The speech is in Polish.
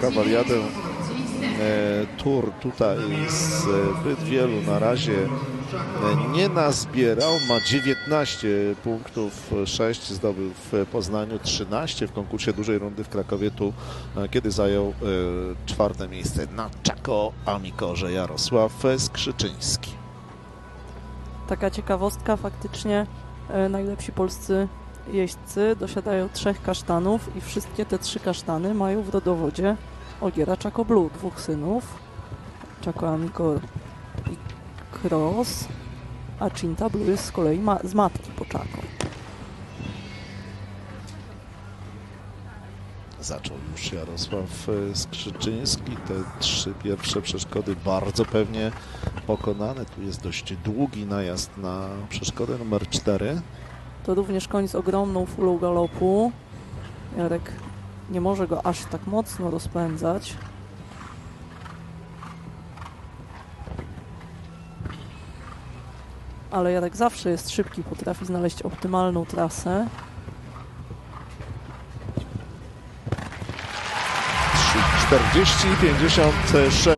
Kawaliadę e, Tour tutaj zbyt wielu na razie e, nie nazbierał. Ma 19 punktów, 6 zdobył w Poznaniu, 13 w konkursie dużej rundy w Krakowie, tu e, kiedy zajął e, czwarte miejsce na Czako Amikorze Jarosław Skrzyczyński. Taka ciekawostka, faktycznie e, najlepsi polscy jeźdźcy dosiadają trzech kasztanów i wszystkie te trzy kasztany mają w rodowodzie Ogiera Chaco Blue, dwóch synów. Chaco Amicor i Cross, a Cinta Blue jest z kolei ma z matki po Chaco. Zaczął już Jarosław e, Skrzyczyński. Te trzy pierwsze przeszkody bardzo pewnie pokonane. Tu jest dość długi najazd na przeszkodę numer 4. To również koń z ogromną fulą galopu. Jarek nie może go aż tak mocno rozpędzać. Ale Jarek zawsze jest szybki, potrafi znaleźć optymalną trasę. 40 56